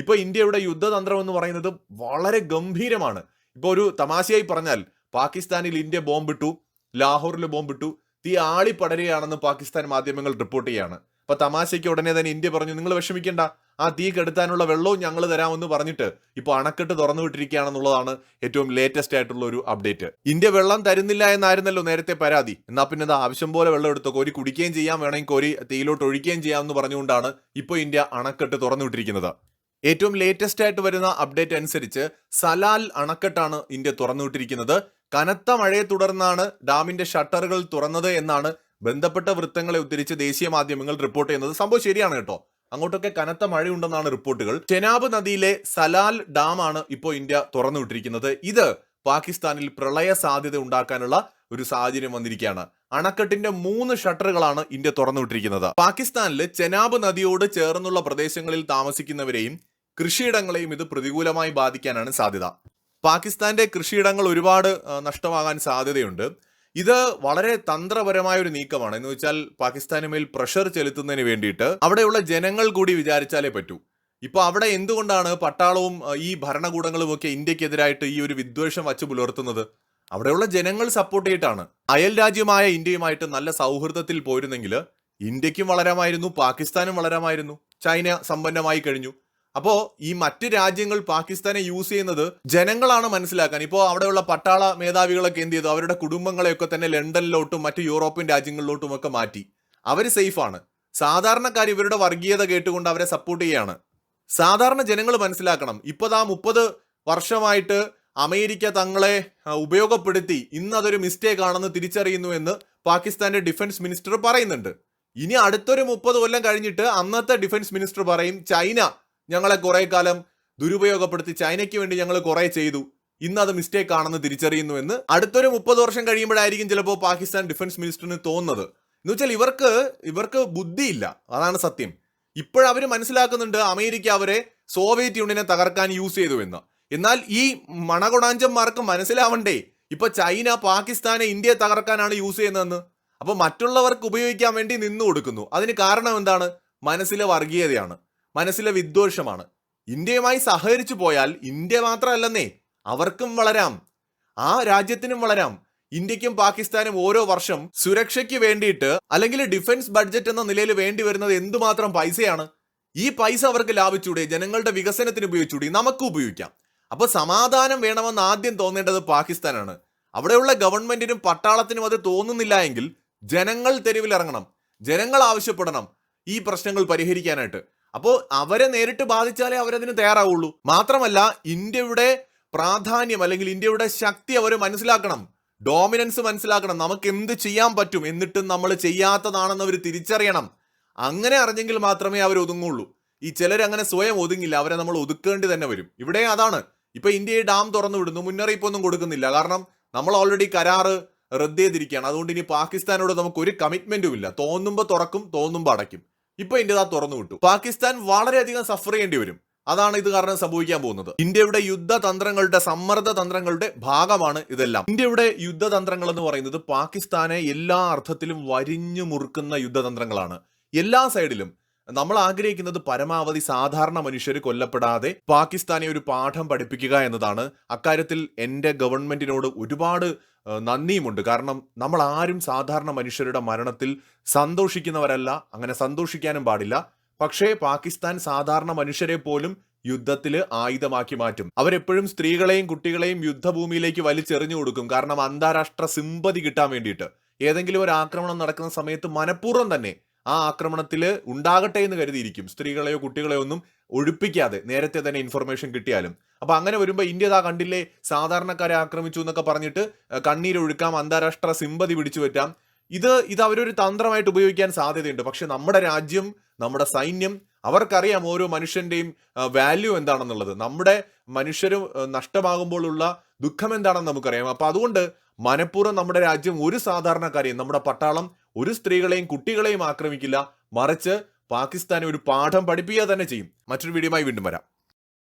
ഇപ്പൊ ഇന്ത്യയുടെ യുദ്ധതന്ത്രം എന്ന് പറയുന്നത് വളരെ ഗംഭീരമാണ്. ഇപ്പോൾ ഒരു തമാശയായി പറഞ്ഞാൽ പാകിസ്ഥാനിൽ ഇന്ത്യ ബോംബിട്ടു ലാഹോറിൽ ബോംബിട്ടു തീ ആളി പടരുകയാണെന്ന് പാകിസ്ഥാൻ മാധ്യമങ്ങൾ റിപ്പോർട്ട് ചെയ്യാണ്. അപ്പൊ തമാശയ്ക്ക് ഉടനെ തന്നെ ഇന്ത്യ പറഞ്ഞു നിങ്ങൾ വിഷമിക്കേണ്ട ആ തീ കെടുത്താനുള്ള വെള്ളവും ഞങ്ങൾ തരാമെന്ന് പറഞ്ഞിട്ട് ഇപ്പോൾ അണക്കെട്ട് തുറന്നു വിട്ടിരിക്കുകയാണെന്നുള്ളതാണ് ഏറ്റവും ലേറ്റസ്റ്റ് ആയിട്ടുള്ള ഒരു അപ്ഡേറ്റ് ഇന്ത്യ വെള്ളം തരുന്നില്ല എന്നായിരുന്നല്ലോ നേരത്തെ പരാതി. എന്നാൽ പിന്നെ എന്താ ആവശ്യം പോലെ വെള്ളം എടുത്തോ? കോരി കുടിക്കുകയും ചെയ്യാം വേണമെങ്കിൽ കോരി തീയിലോട്ട് ഒഴിക്കുകയും ചെയ്യാമെന്ന് പറഞ്ഞുകൊണ്ടാണ് ഇപ്പോൾ ഇന്ത്യ അണക്കെട്ട് തുറന്നു വിട്ടിരിക്കുന്നത്. ഏറ്റവും ലേറ്റസ്റ്റ് ആയിട്ട് വരുന്ന അപ്ഡേറ്റ് അനുസരിച്ച് സലാൽ അണക്കെട്ടാണ് ഇന്ത്യ തുറന്നുവിട്ടിരിക്കുന്നത്. കനത്ത മഴയെ തുടർന്നാണ് ഡാമിന്റെ ഷട്ടറുകൾ തുറന്നത് എന്നാണ് ബന്ധപ്പെട്ട വൃത്തങ്ങളെ ഉദ്ധരിച്ച് ദേശീയ മാധ്യമങ്ങൾ റിപ്പോർട്ട് ചെയ്യുന്നത്. സംഭവം ശരിയാണ് കേട്ടോ. അങ്ങോട്ടൊക്കെ കനത്ത മഴയുണ്ടെന്നാണ് റിപ്പോർട്ടുകൾ. ചെനാബ് നദിയിലെ സലാൽ ഡാമാണ് ഇപ്പോൾ ഇന്ത്യ തുറന്നുവിട്ടിരിക്കുന്നത്. ഇത് പാകിസ്ഥാനിൽ പ്രളയ സാധ്യത ഉണ്ടാക്കാനുള്ള ഒരു സാഹചര്യം വന്നിരിക്കുകയാണ്. അണക്കെട്ടിന്റെ മൂന്ന് ഷട്ടറുകളാണ് ഇന്ത്യ തുറന്നുവിട്ടിരിക്കുന്നത്. പാകിസ്ഥാനിൽ ചെനാബ് നദിയോട് ചേർന്നുള്ള പ്രദേശങ്ങളിൽ താമസിക്കുന്നവരെയും കൃഷിയിടങ്ങളെയും ഇത് പ്രതികൂലമായി ബാധിക്കാനാണ് സാധ്യത. പാകിസ്ഥാന്റെ കൃഷിയിടങ്ങൾ ഒരുപാട് നഷ്ടമാകാൻ സാധ്യതയുണ്ട്. ഇത് വളരെ തന്ത്രപരമായ ഒരു നീക്കമാണ്. എന്ന് വെച്ചാൽ പാകിസ്ഥാന് മേൽ പ്രഷർ ചെലുത്തുന്നതിന് വേണ്ടിയിട്ട് അവിടെയുള്ള ജനങ്ങൾ കൂടി വിചാരിച്ചാലേ പറ്റൂ. ഇപ്പൊ അവിടെ എന്തുകൊണ്ടാണ് പട്ടാളവും ഈ ഭരണകൂടങ്ങളും ഒക്കെ ഇന്ത്യക്കെതിരായിട്ട് ഈ ഒരു വിദ്വേഷം വച്ചു പുലർത്തുന്നത്? അവിടെയുള്ള ജനങ്ങൾ സപ്പോർട്ട് ചെയ്തിട്ടാണ്. അയൽ രാജ്യമായ ഇന്ത്യയുമായിട്ട് നല്ല സൗഹൃദത്തിൽ പോയിരുന്നെങ്കിൽ ഇന്ത്യക്കും വളരാമായിരുന്നു പാകിസ്ഥാനും വളരാമായിരുന്നു. ചൈന സമ്പന്നമായി കഴിഞ്ഞു. അപ്പോ ഈ മറ്റ് രാജ്യങ്ങൾ പാകിസ്ഥാനെ യൂസ് ചെയ്യുന്നത് ജനങ്ങളാണ് മനസ്സിലാക്കാൻ. ഇപ്പോൾ അവിടെയുള്ള പട്ടാള മേധാവികളൊക്കെ എന്ത് ചെയ്തു? അവരുടെ കുടുംബങ്ങളെയൊക്കെ തന്നെ ലണ്ടനിലോട്ടും മറ്റ് യൂറോപ്യൻ രാജ്യങ്ങളിലോട്ടും ഒക്കെ മാറ്റി. അവർ സേഫാണ് സാധാരണക്കാർ ഇവരുടെ വർഗീയത കേട്ടുകൊണ്ട് അവരെ സപ്പോർട്ട് ചെയ്യാണ്. സാധാരണ ജനങ്ങൾ മനസ്സിലാക്കണം. ഇപ്പതാ മുപ്പത് വർഷമായിട്ട് അമേരിക്ക തങ്ങളെ ആ, ഉപയോഗപ്പെടുത്തി. ഇന്ന് അതൊരു മിസ്റ്റേക്ക് ആണെന്ന് തിരിച്ചറിയുന്നു എന്ന് പാകിസ്ഥാന്റെ ഡിഫൻസ് മിനിസ്റ്റർ പറയുന്നുണ്ട്. ഇനി അടുത്തൊരു മുപ്പത് കൊല്ലം കഴിഞ്ഞിട്ട് അന്നത്തെ ഡിഫൻസ് മിനിസ്റ്റർ പറയും ചൈന ഞങ്ങളെ കുറെ കാലം ദുരുപയോഗപ്പെടുത്തി ചൈനയ്ക്ക് വേണ്ടി ഞങ്ങൾ കുറെ ചെയ്തു. ഇന്ന് അത് മിസ്റ്റേക്ക് ആണെന്ന് തിരിച്ചറിയുന്നു എന്ന് അടുത്തൊരു മുപ്പത് വർഷം കഴിയുമ്പോഴായിരിക്കും ചിലപ്പോൾ പാകിസ്ഥാൻ ഡിഫൻസ് മിനിസ്റ്ററിന് തോന്നുന്നത്. എന്ന് വെച്ചാൽ ഇവർക്ക് ഇവർക്ക് ബുദ്ധിയില്ല. അതാണ് സത്യം. ഇപ്പോഴവർ മനസ്സിലാക്കുന്നുണ്ട് അമേരിക്ക അവരെ സോവിയറ്റ് യൂണിയനെ തകർക്കാൻ യൂസ് ചെയ്തു എന്ന്. എന്നാൽ ഈ മണകുണാഞ്ചന്മാർക്ക് മനസ്സിലാവണ്ടേ ഇപ്പൊ ചൈന പാകിസ്ഥാനെ ഇന്ത്യയെ തകർക്കാനാണ് യൂസ് ചെയ്യുന്നതെന്ന്. അപ്പൊ മറ്റുള്ളവർക്ക് ഉപയോഗിക്കാൻ വേണ്ടി നിന്നു കൊടുക്കുന്നു. അതിന് കാരണം എന്താണ്? മനസ്സിലെ വർഗീയതയാണ്. മനസ്സിലെ വിദ്വേഷമാണ്. ഇന്ത്യയുമായി സഹകരിച്ചു പോയാൽ ഇന്ത്യ മാത്രമല്ലെന്നേ അവർക്കും വളരാം. ആ രാജ്യത്തിനും വളരാം. ഇന്ത്യക്കും പാകിസ്ഥാനും ഓരോ വർഷം സുരക്ഷയ്ക്ക് വേണ്ടിയിട്ട് അല്ലെങ്കിൽ ഡിഫൻസ് ബഡ്ജറ്റ് എന്ന നിലയിൽ വേണ്ടി വരുന്നത് എന്തുമാത്രം പൈസയാണ്? ഈ പൈസ അവർക്ക് ലാഭിച്ചൂടെ ജനങ്ങളുടെ വികസനത്തിന് ഉപയോഗിച്ചൂടെ നമുക്ക് ഉപയോഗിക്കാം. അപ്പൊ സമാധാനം വേണമെന്ന് ആദ്യം തോന്നേണ്ടത് പാകിസ്ഥാനാണ്. അവിടെയുള്ള ഗവൺമെന്റിനും പട്ടാളത്തിനും അത് തോന്നുന്നില്ല എങ്കിൽ ജനങ്ങൾ തെരുവിലിറങ്ങണം. ജനങ്ങൾ ആവശ്യപ്പെടണം ഈ പ്രശ്നങ്ങൾ പരിഹരിക്കാനായിട്ട്. അപ്പോൾ അവരെ നേരിട്ട് ബാധിച്ചാലേ അവരതിന് തയ്യാറാവുള്ളൂ. മാത്രമല്ല ഇന്ത്യയുടെ പ്രാധാന്യം അല്ലെങ്കിൽ ഇന്ത്യയുടെ ശക്തി അവർ മനസ്സിലാക്കണം. ഡോമിനൻസ് മനസ്സിലാക്കണം. നമുക്ക് എന്ത് ചെയ്യാൻ പറ്റും? എന്നിട്ടും നമ്മൾ ചെയ്യാത്തതാണെന്ന് അവർ തിരിച്ചറിയണം. അങ്ങനെ അറിഞ്ഞെങ്കിൽ മാത്രമേ അവർ ഒതുങ്ങുള്ളൂ. ഈ ചിലർ അങ്ങനെ സ്വയം ഒതുങ്ങില്ല. അവരെ നമ്മൾ ഒതുക്കേണ്ടി തന്നെ വരും. ഇവിടെ അതാണ്. ഇപ്പൊ ഇന്ത്യയെ ഡാം തുറന്നു വിടുന്നു. മുന്നറിയിപ്പൊന്നും കൊടുക്കുന്നില്ല. കാരണം നമ്മൾ ഓൾറെഡി കരാറ് റദ്ദ് ചെയ്തിരിക്കുകയാണ്. അതുകൊണ്ട് ഇനി പാകിസ്ഥാനോട് നമുക്ക് ഒരു കമ്മിറ്റ്മെന്റും ഇല്ല. തോന്നുമ്പോൾ തുറക്കും തോന്നുമ്പോൾ അടയ്ക്കും. ഇപ്പൊ ഇന്ത്യ താ തുറന്നു വിട്ടു. പാകിസ്ഥാൻ വളരെയധികം സഫർ ചെയ്യേണ്ടി വരും. അതാണ് ഇത് കാരണം സംഭവിക്കാൻ പോകുന്നത്. ഇന്ത്യയുടെ യുദ്ധതന്ത്രങ്ങളുടെ സമ്മർദ്ദ തന്ത്രങ്ങളുടെ ഭാഗമാണ് ഇതെല്ലാം. ഇന്ത്യയുടെ യുദ്ധതന്ത്രങ്ങൾ എന്ന് പറയുന്നത് പാകിസ്ഥാനെ എല്ലാ അർത്ഥത്തിലും വരിഞ്ഞു മുറുക്കുന്ന യുദ്ധതന്ത്രങ്ങളാണ്. എല്ലാ സൈഡിലും നമ്മൾ ആഗ്രഹിക്കുന്നത് പരമാവധി സാധാരണ മനുഷ്യർ കൊല്ലപ്പെടാതെ പാകിസ്ഥാനെ ഒരു പാഠം പഠിപ്പിക്കുക എന്നതാണ്. അക്കാര്യത്തിൽ എന്റെ ഗവൺമെന്റിനോട് ഒരുപാട് നന്ദിയുമുണ്ട്. കാരണം നമ്മൾ ആരും സാധാരണ മനുഷ്യരുടെ മരണത്തിൽ സന്തോഷിക്കുന്നവരല്ല. അങ്ങനെ സന്തോഷിക്കാനും പാടില്ല. പക്ഷേ പാകിസ്ഥാൻ സാധാരണ മനുഷ്യരെ പോലും യുദ്ധത്തിൽ ആയുധമാക്കി മാറ്റും. അവരെപ്പോഴും സ്ത്രീകളെയും കുട്ടികളെയും യുദ്ധഭൂമിയിലേക്ക് വലിച്ചെറിഞ്ഞു കൊടുക്കും. കാരണം അന്താരാഷ്ട്ര സിമ്പതി കിട്ടാൻ വേണ്ടിയിട്ട്. ഏതെങ്കിലും ഒരു ആക്രമണം നടക്കുന്ന സമയത്ത് മനഃപൂർവം തന്നെ ആ ആക്രമണത്തിൽ ഉണ്ടാകട്ടെ എന്ന് കരുതിയിരിക്കും. സ്ത്രീകളെയോ കുട്ടികളെയോ ഒന്നും ഒഴിപ്പിക്കാതെ നേരത്തെ തന്നെ ഇൻഫർമേഷൻ കിട്ടിയാലും. അപ്പൊ അങ്ങനെ വരുമ്പോൾ ഇന്ത്യ ദാ കണ്ടില്ലേ സാധാരണക്കാരെ ആക്രമിച്ചു എന്നൊക്കെ പറഞ്ഞിട്ട് കണ്ണീരൊഴുക്കാം അന്താരാഷ്ട്ര സിമ്പതി പിടിച്ചു പറ്റാം. ഇത് ഇത് അവരൊരു തന്ത്രമായിട്ട് ഉപയോഗിക്കാൻ സാധ്യതയുണ്ട്. പക്ഷെ നമ്മുടെ രാജ്യം നമ്മുടെ സൈന്യം അവർക്കറിയാം ഓരോ മനുഷ്യന്റെയും വാല്യൂ എന്താണെന്നുള്ളത്. നമ്മുടെ മനുഷ്യരും നഷ്ടമാകുമ്പോഴുള്ള ദുഃഖം എന്താണെന്ന് നമുക്കറിയാം. അപ്പൊ അതുകൊണ്ട് മനഃപൂർവം നമ്മുടെ രാജ്യം ഒരു സാധാരണക്കാരെയും നമ്മുടെ പട്ടാളം ഒരു സ്ത്രീകളെയും കുട്ടികളെയും ആക്രമിക്കില്ല. മറിച്ച് പാകിസ്ഥാനെ ഒരു പാഠം പഠിപ്പിക്കുക തന്നെ ചെയ്യും. മറ്റൊരു വീഡിയോയുമായി വീണ്ടും വരാം.